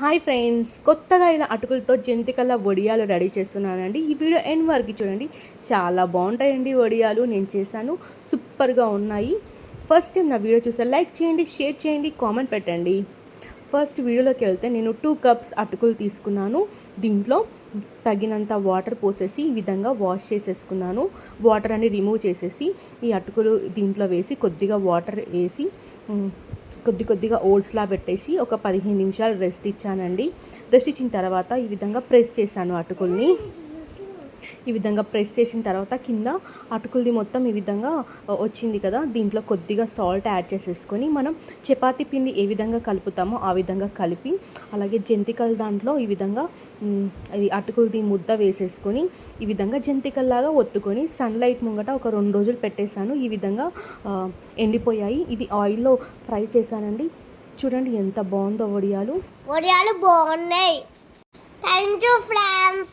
Hi friends కొత్తగా అయిన అటుకులతో జంతికల వడియాలు రెడీ చేస్తున్నానండి. ఈ వీడియో ఎండ్ వరకు చూడండి. చాలా బాగుంటాయండి వడియాలు. నేను చేశాను. సూపర్గా ఉన్నాయి. ఫస్ట్ టైం నా వీడియో చూసా లైక్ చేయండి షేర్ చేయండి కామెంట్ పెట్టండి. ఫస్ట్ వీడియోలోకి వెళ్తే నేను టూ కప్స్ అటుకులు తీసుకున్నాను. దీంట్లో తగినంత వాటర్ పోసేసి ఈ విధంగా వాష్ చేసేసుకున్నాను. వాటర్ అని రిమూవ్ చేసేసి ఈ అటుకులు దీంట్లో వేసి కొద్దిగా వాటర్ వేసి కొద్ది కొద్దిగా ఓల్డ్స్లా పెట్టేసి ఒక పదిహేను నిమిషాలు రెస్ట్ ఇచ్చానండి. రెస్ట్ ఇచ్చిన తర్వాత ఈ విధంగా ప్రెస్ చేశాను అటుకుల్ని. ఈ విధంగా ప్రెస్ చేసిన తర్వాత కింద అటుకులది మొత్తం ఈ విధంగా వచ్చింది కదా. దీంట్లో కొద్దిగా సాల్ట్ యాడ్ చేసేసుకొని మనం చపాతి పిండి ఏ విధంగా కలుపుతామో ఆ విధంగా కలిపి అలాగే జంతికల దాంట్లో ఈ విధంగా ఇది అటుకులది ముద్ద వేసేసుకొని ఈ విధంగా జంతికల్లాగా ఒత్తుకొని సన్లైట్ ముంగట ఒక రెండు రోజులు పెట్టేశాను. ఈ విధంగా ఎండిపోయాయి. ఇది ఆయిల్లో ఫ్రై చేశానండి. చూడండి ఎంత బాగుందో వడియాలు వడియాలు బాగున్నాయి. Thank you friends